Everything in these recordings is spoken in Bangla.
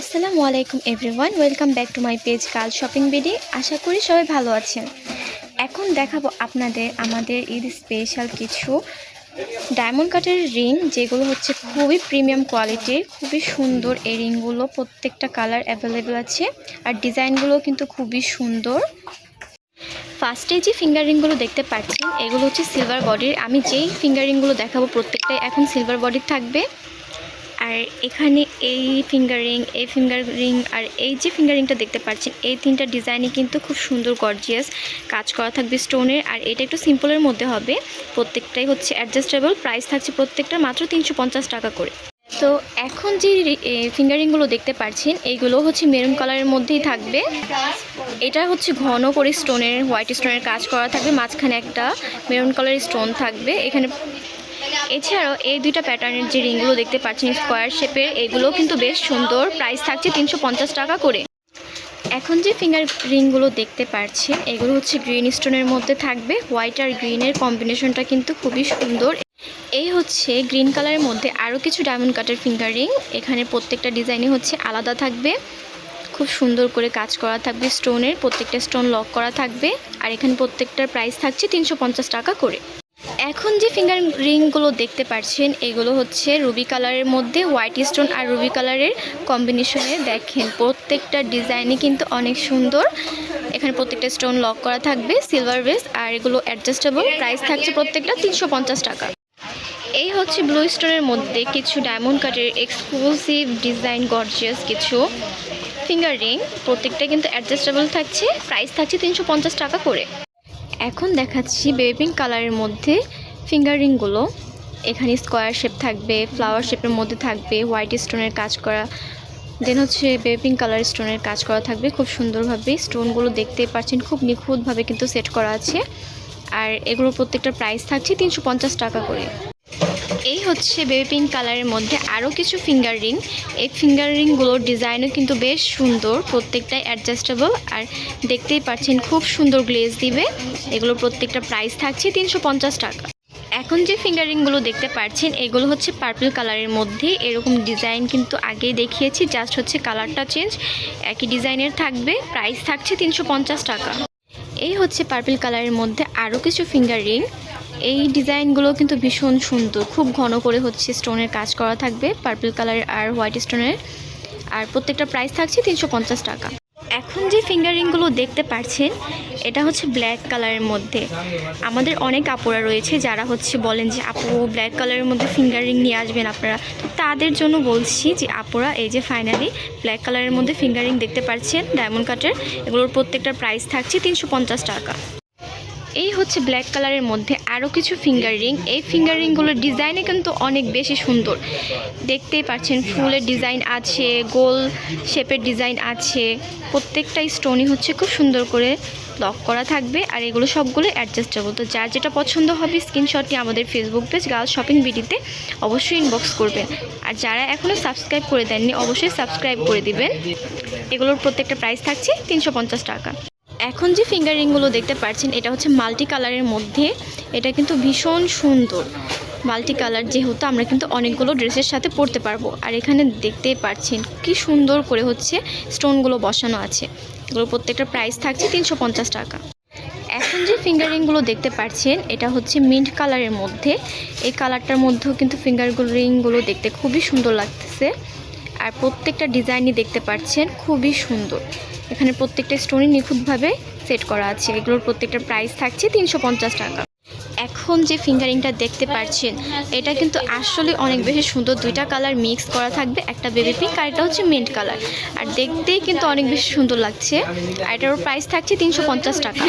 আসসালামু আলাইকুম everyone, welcome back to my page Kaal shopping BD. আশা করি সবাই ভালো আছেন। এখন দেখাবো আপনাদের আমাদের ঈদ স্পেশাল কিছু ডায়মন্ড কাটের রিং, যেগুলো হচ্ছে খুবই প্রিমিয়াম কোয়ালিটির, খুবই সুন্দর। এই রিংগুলো প্রত্যেকটা কালার অ্যাভেলেবেল আছে আর ডিজাইনগুলো কিন্তু খুবই সুন্দর। ফার্স্টে যে ফিঙ্গার রিংগুলো দেখতে পাচ্ছেন, এগুলো হচ্ছে সিলভার বডির। আমি যেই ফিঙ্গার রিংগুলো দেখাবো প্রত্যেকটাই এখন সিলভার বডির থাকবে। আর এখানে এই ফিঙ্গার রিং এই ফিঙ্গার রিং আর এই যে ফিঙ্গার রিংটা দেখতে পাচ্ছেন, এই তিনটা ডিজাইনই কিন্তু খুব সুন্দর গর্জিয়াস কাজ করা থাকবে স্টোনের আর এটা একটু সিম্পলের মধ্যে হবে। প্রত্যেকটাই হচ্ছে অ্যাডজাস্টেবল প্রাইস থাকছে প্রত্যেকটা মাত্র তিনশো পঞ্চাশ টাকা করে। তো এখন যে ফিঙ্গার রিংগুলো দেখতে পাচ্ছেন, এইগুলো হচ্ছে মেরুন কালারের মধ্যেই থাকবে। এটা হচ্ছে ঘন করে স্টোনের হোয়াইট স্টোনের কাজ করা থাকবে। মাঝখানে একটা মেরুন কালারের স্টোন থাকবে। এখানে এছাড়াও এই দুইটা প্যাটার্নের যে রিংগুলো দেখতে পাচ্ছেন স্কোয়ার শেপের এগুলো কিন্তু বেশ সুন্দর। প্রাইস থাকছে তিনশো পঞ্চাশ টাকা করে। এখন যে ফিঙ্গার রিংগুলো দেখতে পাচ্ছেন এগুলো হচ্ছে গ্রিন স্টোনের মধ্যে থাকবে। হোয়াইট আর গ্রিনের কম্বিনেশনটা কিন্তু খুবই সুন্দর। এই হচ্ছে গ্রিন কালারের মধ্যে আরও কিছু ডায়মন্ড কাটের ফিঙ্গার রিং এখানে প্রত্যেকটা ডিজাইনই হচ্ছে আলাদা থাকবে। খুব সুন্দর করে কাজ করা থাকবে স্টোনের প্রত্যেকটা স্টোন লক করা থাকবে। আর এখানে প্রত্যেকটার প্রাইস থাকছে তিনশো পঞ্চাশ টাকা করে। এখন যে ফিঙ্গার রিংগুলো দেখতে পাচ্ছেন এগুলো হচ্ছে রুবি কালারের মধ্যে হোয়াইট স্টোন আর রুবি কালারের কম্বিনেশনে দেখেন, প্রত্যেকটা ডিজাইনই কিন্তু অনেক সুন্দর। এখানে প্রত্যেকটা স্টোন লক করা থাকবে সিলভার বেস আর এগুলো অ্যাডজাস্টেবল প্রাইস থাকছে প্রত্যেকটা তিনশো পঞ্চাশ টাকা। এই হচ্ছে ব্লু স্টোনের মধ্যে কিছু ডায়মন্ড কাটের এক্সক্লুসিভ ডিজাইন গর্জিয়াস কিছু ফিঙ্গার রিং প্রত্যেকটা কিন্তু অ্যাডজাস্টেবল থাকছে প্রাইস থাকছে তিনশো পঞ্চাশ টাকা করে। এখন দেখাচ্ছি বেবিং কালারের মধ্যে ফিঙ্গারিংগুলো। এখানে স্কোয়ার শেপ থাকবে, ফ্লাওয়ার শেপের মধ্যে থাকবে, হোয়াইট স্টোনের কাজ করা, দেন হচ্ছে বেবিং কালার স্টোনের কাজ করা থাকবে খুব সুন্দরভাবে। স্টোনগুলো দেখতে পাচ্ছেন, খুব নিখুঁতভাবে কিন্তু সেট করা আছে। আর এগুলোর প্রত্যেকটা প্রাইস থাকছে তিনশো পঞ্চাশ টাকা করে। এই হচ্ছে বেবি পিঙ্ক কালারের মধ্যে আরও কিছু ফিঙ্গার রিং এই ফিঙ্গার রিংগুলোর ডিজাইনও কিন্তু বেশ সুন্দর প্রত্যেকটাই অ্যাডজাস্টেবল আর দেখতেই পাচ্ছেন খুব সুন্দর গ্লেজ দিবে। এগুলো প্রত্যেকটা প্রাইস থাকছে তিনশো পঞ্চাশ টাকা। এখন যে ফিঙ্গার রিংগুলো দেখতে পাচ্ছেন, এগুলো হচ্ছে পার্পল কালারের মধ্যে। এরকম ডিজাইন কিন্তু আগেই দেখিয়েছি জাস্ট হচ্ছে কালারটা চেঞ্জ একই ডিজাইনের থাকবে প্রাইস থাকছে তিনশো পঞ্চাশ টাকা। এই হচ্ছে পার্পল কালারের মধ্যে আরও কিছু ফিঙ্গার রিং এই ডিজাইনগুলো কিন্তু ভীষণ সুন্দর। খুব ঘন করে হচ্ছে স্টোনের কাজ করা থাকবে পার্পল কালার আর হোয়াইট স্টোনের আর প্রত্যেকটা প্রাইস থাকছে তিনশো পঞ্চাশ টাকা। এখন যে ফিঙ্গার রিংগুলো দেখতে পাচ্ছেন, এটা হচ্ছে ব্ল্যাক কালারের মধ্যে। আমাদের অনেক আপুরা রয়েছে যারা হচ্ছে বলেন যে, আপু ব্ল্যাক কালারের মধ্যে ফিঙ্গার নিয়ে আসবেন আপনারা? তো তাদের জন্য বলছি যে, আপুরা, এই যে ফাইনালি ব্ল্যাক কালারের মধ্যে ফিঙ্গার দেখতে পাচ্ছেন ডায়মন্ড কাটের এগুলোর প্রত্যেকটার প্রাইস থাকছে তিনশো পঞ্চাশ টাকা। এই হচ্ছে ব্ল্যাক কালারের মধ্যে আরও কিছু ফিঙ্গার রিং এই ফিঙ্গার রিংগুলোর ডিজাইনে কিন্তু অনেক বেশি সুন্দর। দেখতেই পাচ্ছেন, ফুলের ডিজাইন আছে, গোল শেপের ডিজাইন আছে। প্রত্যেকটা স্টোনই হচ্ছে খুব সুন্দর করে লক করা থাকবে আর এগুলো সবগুলো অ্যাডজাস্টেবল তো যার যেটা পছন্দ হবে স্ক্রিনশটটি আমাদের ফেসবুক পেজ গার্লস শপিং বিডিতে অবশ্যই ইনবক্স করবেন। আর যারা এখনও সাবস্ক্রাইব করে দেননি, অবশ্যই সাবস্ক্রাইব করে দিবেন। এগুলোর প্রত্যেকটা প্রাইস থাকছে তিনশো পঞ্চাশ টাকা। এখন যে ফিঙ্গার রিংগুলো দেখতে পাচ্ছেন, এটা হচ্ছে মাল্টি কালারের মধ্যে। এটা কিন্তু ভীষণ সুন্দর। মাল্টি কালার যেহেতু আমরা কিন্তু অনেকগুলো ড্রেসের সাথে পরতে পারব। আর এখানে দেখতে পাচ্ছেন কি সুন্দর করে হচ্ছে স্টোনগুলো বসানো আছে। এগুলো প্রত্যেকটা প্রাইস থাকছে তিনশো পঞ্চাশ টাকা। এখন যে ফিঙ্গার রিংগুলো দেখতে পাচ্ছেন, এটা হচ্ছে মিন্ট কালারের মধ্যে। এই কালারটার মধ্যেও কিন্তু ফিঙ্গার রিংগুলো দেখতে খুবই সুন্দর লাগতেছে। আর প্রত্যেকটা ডিজাইনই দেখতে পাচ্ছেন, খুবই সুন্দর। এখানে প্রত্যেকটা স্টোনই নিখুঁতভাবে সেট করা আছে। এগুলোর প্রত্যেকটা প্রাইস থাকছে তিনশো পঞ্চাশ টাকা। এখন যে ফিঙ্গারিংটা দেখতে পাচ্ছেন, এটা কিন্তু আসলে অনেক বেশি সুন্দর। দুইটা কালার মিক্স করা থাকবে, একটা বেবি পিঙ্ক আর এটা হচ্ছে মিন্ট কালার আর দেখতেই কিন্তু অনেক বেশি সুন্দর লাগছে। আর এটার প্রাইস থাকছে তিনশো পঞ্চাশ টাকা।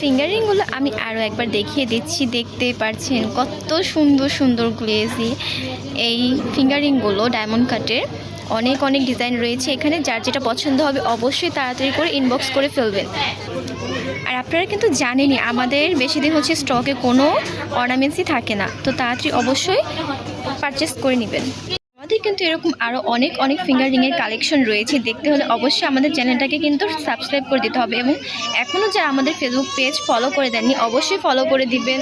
ফিঙ্গারিংগুলো আমি আরও একবার দেখিয়ে দিচ্ছি দেখতে পারছেন কত সুন্দর সুন্দর গ্লেজি এই ফিঙ্গারিংগুলো ডায়মন্ড কাটের। অনেক অনেক ডিজাইন রয়েছে এখানে, যার যেটা পছন্দ হবে অবশ্যই তাড়াতাড়ি করে ইনবক্স করে ফেলবেন। আর আপনারা কিন্তু জানেনই, আমাদের বেশি দিন হচ্ছে স্টকে কোনো অর্নামেন্টসই থাকে না, তো তাড়াতাড়ি অবশ্যই পারচেস করে নেবেন। আমাদের কিন্তু এরকম আরও অনেক অনেক ফিঙ্গার রিংয়ের কালেকশন রয়েছে। দেখতে হলে অবশ্যই আমাদের চ্যানেলটাকে কিন্তু সাবস্ক্রাইব করে দিতে হবে এবং এখনও যারা আমাদের ফেসবুক পেজ ফলো করে দেননি, অবশ্যই ফলো করে দিবেন।